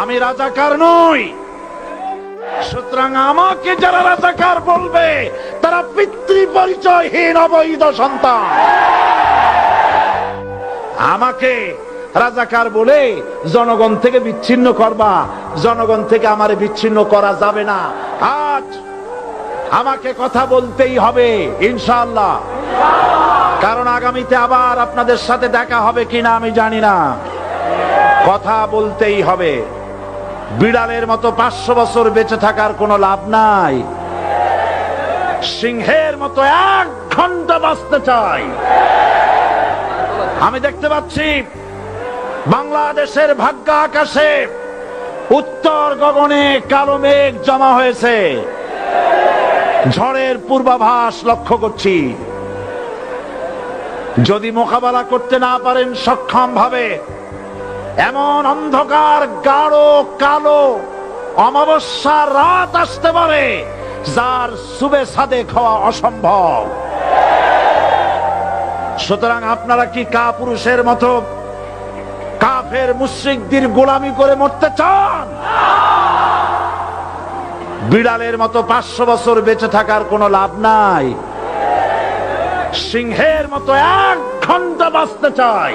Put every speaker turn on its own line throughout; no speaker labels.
আমি রাজাকার নই। সুতরাং আমাকে যারা রাজাকার বলবে, তারা পিতৃ পরিচয়হীন অবৈধ সন্তান। আমাকে রাজাকার বলে জনগণ থেকে বিচ্ছিন্ন করবা, জনগণ থেকে আমার বিচ্ছিন্ন করা যাবে না। আজ আমাকে কথা বলতেই হবে, ইনশাআল্লাহ। কারণ আগামীতে আবার আপনাদের সাথে দেখা হবে কিনা আমি জানি না। কথা বলতেই হবে। বিড়ালের মতো পাঁচশো বছর বেঁচে থাকার কোনো লাভ নাই। সিংহের মতো এক ঘণ্টা বাঁচতে চাই। আমি দেখতে পাচ্ছি, বাংলাদেশের ভাগ্য আকাশে উত্তর গগনে কালো মেঘ জমা হয়েছে। ঝড়ের পূর্বাভাস লক্ষ্য করছি। যদি মোকাবেলা করতে না পারেন সক্ষম ভাবে এমন অন্ধকার, গাঢ়, কালো, অমাবস্যা রাত আসতে পারে, যার সুবে সাদে খাওয়া অসম্ভব। সুতরাং আপনারা কি কা পুরুষের মতো কাফের মুশ্রিকদের গোলামি করে মরতে চান? বিড়ালের মতো পাঁচশো বছর বেঁচে থাকার কোনো লাভ নাই। সিংহের মতো এক ঘণ্টা বাঁচতে চাই।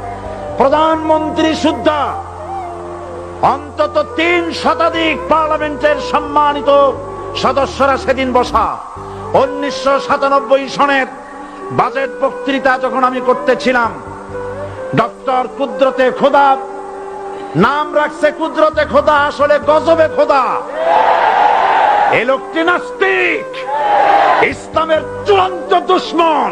প্রধানমন্ত্রী সুদ্ধা। অন্তত তিন শতাধিক পার্লামেন্টের সম্মানিত সদস্যরা সেদিন বসা। উনিশশো সাতানব্বই সনের বাজেট বক্তৃতা যখন আমি করতেছিলাম, ডক্টর কুদরতে খোদা, নাম রাখছে কুদরতে খোদা, আসলে গজবে খোদা। এ লোকটি নাস্তিক, ইসলামের চূড়ান্ত দুশ্মন।